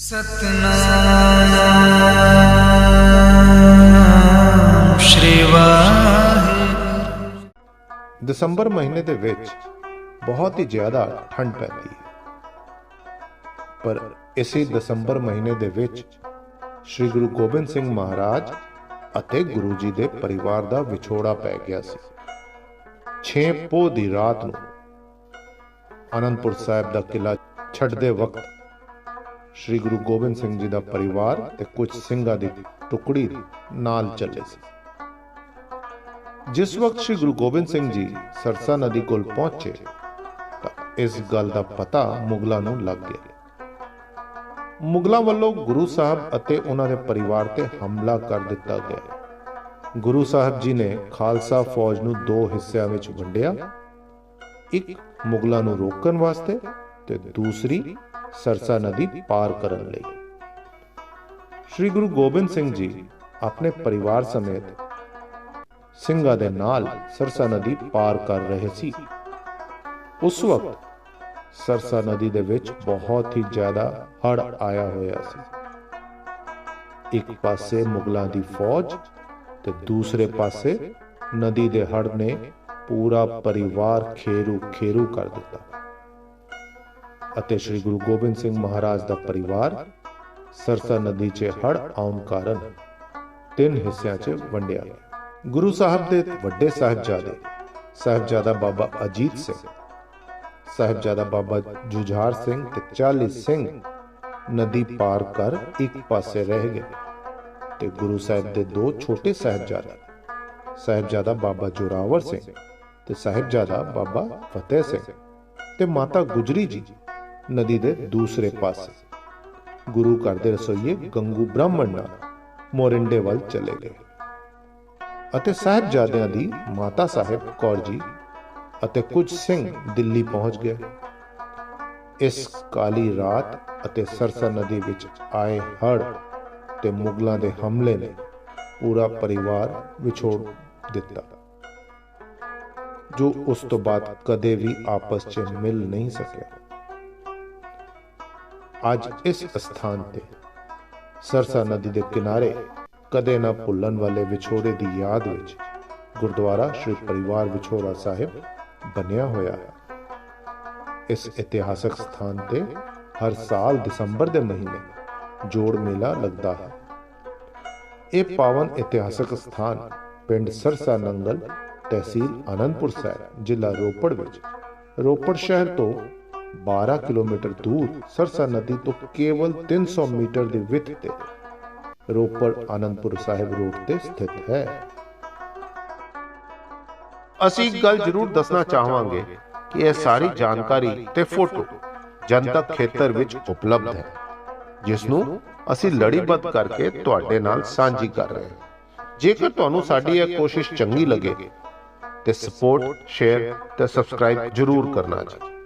ਸਤਨਾਮ ਸ਼੍ਰੀ ਵਾਹਿਗੁਰੂ। ਦਸੰਬਰ ਮਹੀਨੇ ਦੇ ਵਿੱਚ ਬਹੁਤ ਹੀ ਜ਼ਿਆਦਾ ਠੰਡ ਪੈਂਦੀ ਹੈ ਪਰ ਇਸੇ ਦਸੰਬਰ ਮਹੀਨੇ ਦੇ ਵਿੱਚ ਸ੍ਰੀ ਗੁਰੂ ਗੋਬਿੰਦ ਸਿੰਘ ਮਹਾਰਾਜ ਅਤੇ ਗੁਰੂ ਜੀ ਦੇ ਪਰਿਵਾਰ ਦਾ ਵਿਛੋੜਾ ਪੈ ਗਿਆ ਸੀ। 6 ਪੋਹ ਦੀ ਰਾਤ ਨੂੰ ਅਨੰਦਪੁਰ ਸਾਹਿਬ ਦਾ ਕਿਲਾ ਛੱਡਦੇ ਵਕਤ ਸ੍ਰੀ ਗੁਰੂ ਗੋਬਿੰਦ ਸਿੰਘ ਜੀ ਦਾ ਪਰਿਵਾਰ ਤੇ ਕੁਝ ਸਿੰਘਾਂ ਦੀ ਟੁਕੜੀ ਨਾਲ ਚੱਲੇ ਸੀ। ਜਿਸ ਵਕਤ ਸ੍ਰੀ ਗੁਰੂ ਗੋਬਿੰਦ ਸਿੰਘ ਜੀ ਸਰਸਾ ਨਦੀ ਕੋਲ ਪਹੁੰਚੇ, ਤਾਂ ਇਸ ਗੱਲ ਦਾ ਪਤਾ ਮੁਗਲਾਂ ਨੂੰ ਲੱਗ ਗਿਆ। ਮੁਗਲਾਂ ਵੱਲੋਂ ਗੁਰੂ ਸਾਹਿਬ ਅਤੇ ਉਹਨਾਂ ਦੇ ਪਰਿਵਾਰ ਤੇ ਹਮਲਾ ਕਰ ਦਿੱਤਾ ਗਿਆ। ਗੁਰੂ ਸਾਹਿਬ ਜੀ ਨੇ ਖਾਲਸਾ ਫੌਜ ਨੂੰ ਦੋ ਹਿੱਸਿਆਂ ਵਿੱਚ ਵੰਡਿਆ, ਇੱਕ ਮੁਗਲਾਂ ਨੂੰ ਰੋਕਣ ਵਾਸਤੇ ਤੇ ਦੂਸਰੀ ਸਰਸਾ ਨਦੀ ਪਾਰ ਕਰਨ ਲਈ। ਸ੍ਰੀ ਗੁਰੂ ਗੋਬਿੰਦ ਸਿੰਘ ਜੀ ਆਪਣੇ ਪਰਿਵਾਰ ਸਮੇਤ ਸਿੰਘਾਂ ਦੇ ਨਾਲ ਸਰਸਾ ਨਦੀ ਪਾਰ ਕਰ ਰਹੇ ਸੀ। ਉਸ ਵਕਤ ਸਰਸਾ ਨਦੀ ਦੇ ਵਿੱਚ ਬਹੁਤ ਹੀ ਜ਼ਿਆਦਾ ਹੜ ਆਇਆ ਹੋਇਆ ਸੀ। ਇੱਕ ਪਾਸੇ ਮੁਗਲਾਂ ਦੀ ਫੌਜ ਤੇ ਦੂਸਰੇ ਪਾਸੇ ਨਦੀ ਦੇ ਹੜ ਨੇ ਪੂਰਾ ਪਰਿਵਾਰ ਖੇਰੂ ਖੇਰੂ ਕਰ ਦਿੱਤਾ। ਅਤੇ ਸ੍ਰੀ ਗੁਰੂ ਗੋਬਿੰਦ ਸਿੰਘ ਮਹਾਰਾਜ ਦਾ ਪਰਿਵਾਰ ਸਰਸਾ ਨਦੀ 'ਚ ਹੜ ਆਉਣ ਕਾਰਨ ਤਿੰਨ ਹਿੱਸਿਆਂ 'ਚ ਵੰਡਿਆ ਗਿਆ। ਗੁਰੂ ਸਾਹਿਬ ਦੇ ਵੱਡੇ ਸਾਹਿਬਜ਼ਾਦੇ, ਸਾਹਿਬਜ਼ਾਦਾ ਬਾਬਾ ਅਜੀਤ ਸਿੰਘ, ਸਾਹਿਬਜ਼ਾਦਾ ਬਾਬਾ ਜੁਝਾਰ ਸਿੰਘ ਤੇ 40 ਸਿੰਘ ਨਦੀ ਪਾਰ ਕਰ ਇੱਕ ਪਾਸੇ ਰਹਿ ਗਏ ਤੇ ਗੁਰੂ ਸਾਹਿਬ ਦੇ ਦੋ ਛੋਟੇ ਸਾਹਿਬਜ਼ਾਦੇ, ਸਾਹਿਬਜ਼ਾਦਾ ਬਾਬਾ ਜੋਰਾਵਰ ਸਿੰਘ ਤੇ ਸਾਹਿਬਜ਼ਾਦਾ ਬਾਬਾ ਫਤਿਹ ਸਿੰਘ ਤੇ ਮਾਤਾ ਗੁਜਰੀ ਜੀ ਨਦੀ ਦੇ ਦੂਸਰੇ ਪਾਸੇ। ਗੁਰੂ ਘਰ ਦੇ ਰਸੋਈਏ ਗੰਗੂ ਬ੍ਰਾਹਮਣ ਨਾਲ ਮੋਰਿੰਡੇ ਵੱਲ ਚਲੇ ਗਏ ਅਤੇ ਸਾਹਿਬਜ਼ਾਦਿਆਂ ਦੀ ਮਾਤਾ ਸਾਹਿਬ ਕੌਰ ਜੀ ਅਤੇ ਕੁਝ ਸਿੰਘ ਦਿੱਲੀ ਪਹੁੰਚ ਗਏ। ਇਸ ਕਾਲੀ ਰਾਤ ਅਤੇ ਸਰਸਾ ਨਦੀ ਵਿੱਚ ਆਏ ਹੜ ਤੇ ਮੁਗਲਾਂ ਦੇ ਹਮਲੇ ਨੇ ਪੂਰਾ ਪਰਿਵਾਰ ਵਿਛੋੜ ਦਿੱਤਾ, ਜੋ ਉਸ ਤੋਂ ਬਾਅਦ ਕਦੇ ਵੀ ਆਪਸ 'ਚ ਮਿਲ ਨਹੀਂ ਸਕਿਆ। ਅੱਜ ਇਸ ਸਥਾਨ ਤੇ। ਸਰਸਾ ਨਦੀ ਦੇ ਕਿਨਾਰੇ, ਕਦੇ ਨਾ ਭੁੱਲਣ ਵਾਲੇ ਵਿਛੋੜੇ ਦੀ ਯਾਦ ਵਿੱਚ, ਗੁਰਦੁਆਰਾ ਸ਼੍ਰੀ ਪਰਿਵਾਰ ਵਿਛੋੜਾ ਸਾਹਿਬ ਬਣਿਆ ਹੋਇਆ। ਹੈ ਇਸ ਇਤਿਹਾਸਕ ਸਥਾਨ ਤੇ ਹਰ ਸਾਲ ਦਸੰਬਰ ਦੇ ਮਹੀਨੇ ਜੋੜ ਮੇਲਾ ਲੱਗਦਾ ਹੈ। ਇਹ ਪਾਵਨ ਇਤਿਹਾਸਕ ਸਥਾਨ ਪਿੰਡ ਸਰਸਾ ਨੰਗਲ ਤਹਿਸੀਲ ਆਨੰਦਪੁਰ ਸਾਹਿਬ, ਜ਼ਿਲ੍ਹਾ ਰੋਪੜ ਵਿੱਚ। ਰੋਪੜ ਸ਼ਹਿਰ ਤੋਂ 12 ਕਿਲੋਮੀਟਰ ਦੂਰ ਸਰਸਾ ਨਦੀ ਤੋਂ ਕੇਵਲ 300 ਮੀਟਰ ਦੀ ਵਿੱਥ ਤੇ ਰੋਪੜ ਆਨੰਦਪੁਰ ਸਾਹਿਬ ਰੋਡ ਤੇ ਸਥਿਤ ਹੈ। ਅਸੀਂ ਗੱਲ ਜ਼ਰੂਰ ਦੱਸਣਾ ਚਾਹਾਂਗੇ ਕਿ ਇਹ ਸਾਰੀ ਜਾਣਕਾਰੀ ਤੇ ਫੋਟੋ ਜਨਤਕ ਖੇਤਰ ਵਿੱਚ ਉਪਲਬਧ ਹੈ, ਜਿਸ ਨੂੰ ਅਸੀਂ ਲੜੀਬੱਧ ਕਰਕੇ ਤੁਹਾਡੇ ਨਾਲ ਸਾਂਝੀ ਕਰ ਰਹੇ ਹਾਂ। ਜੇਕਰ ਤੁਹਾਨੂੰ ਸਾਡੀ ਇਹ ਕੋਸ਼ਿਸ਼ ਚੰਗੀ ਲੱਗੇ ਤੇ ਸਪੋਰਟ ਸ਼ੇਅਰ ਤੇ ਸਬਸਕ੍ਰਾਈਬ ਜ਼ਰੂਰ ਕਰਨਾ ਜੀ।